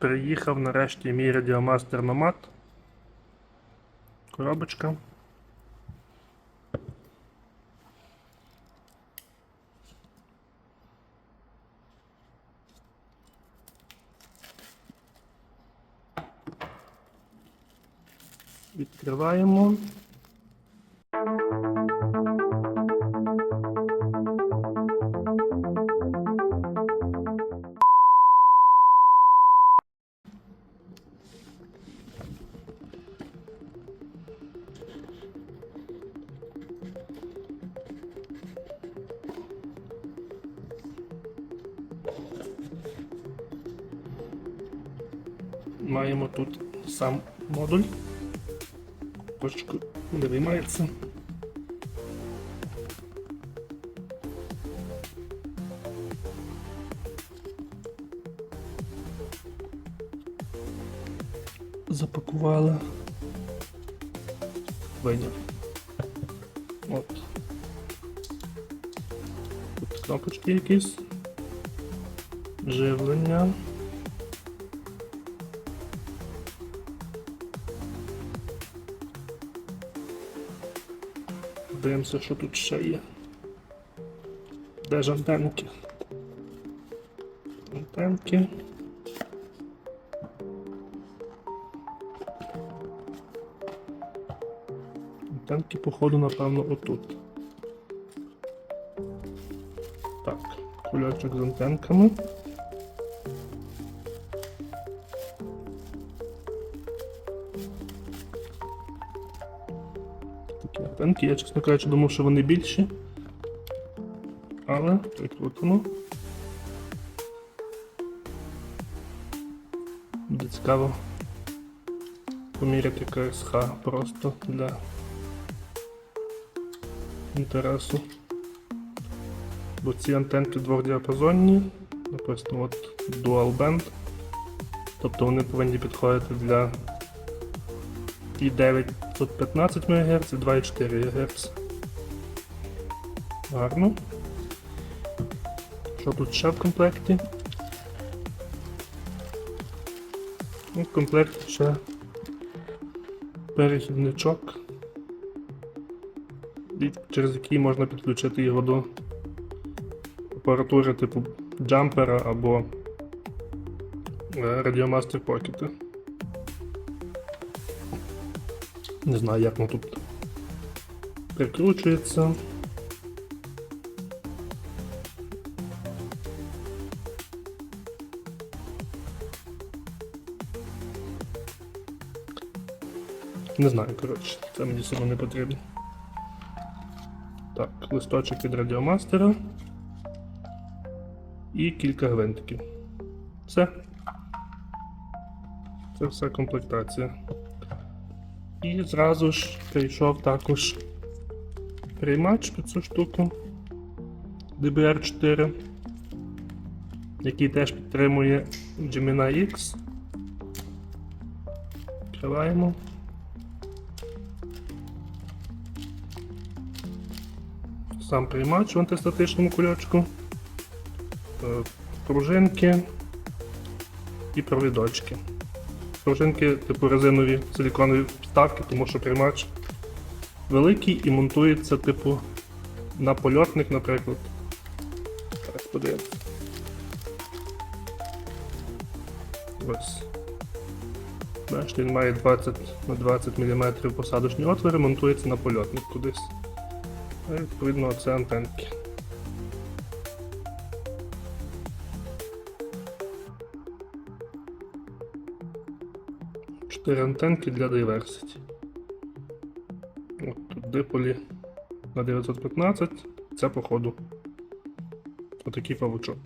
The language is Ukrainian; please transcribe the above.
Приїхав нарешті мій радіомастер Nomad. Коробочка. Відкриваємо. Маємо тут сам модуль. Кошечку не виймається. Запакували. Виняв. От. Тут кнопочки якісь. Живлення. Дивимося, що тут ще є. Де ж антенки? Антенки. Антенки, походу, напевно, отут. Так, кульочок з антенками. Антенки. Я, чесно кажучи, думав, що вони більші. Але прикрутимо. Буде цікаво поміряти КСХ просто для інтересу. Бо ці антенки двохдіапазонні, написано от Dual Band. Тобто вони повинні підходити для і 915 МГц і 2,4 ГГц. Гарно. Що тут ще в комплекті? Ну, В комплекті ще перехідничок, через який можна підключити його до апаратури типу джампера або Radiomaster Pocket. Не знаю, як воно тут прикручується. Не знаю, коротше, це мені сильно не потрібно. Так, листочок від радіомастера. І кілька гвинтиків. Все. Це все комплектація. І зразу ж прийшов також приймач під цю штуку DBR4, який теж підтримує Gemini X. Відкриваємо. Сам приймач в антистатичному кульочку, е, пружинки і провідочки. Пружинки типу резинові силіконові вставки, тому що приймач великий і монтується, типу, на польотник, наприклад. Зараз подивимось. Ось. Бачите, він має 20 на 20 мм посадочні отвори, монтується на польотник кудись. А відповідно це антенки. Чотири антенки для Diversity. От тут диполі на 915. Це походу отакий павучок.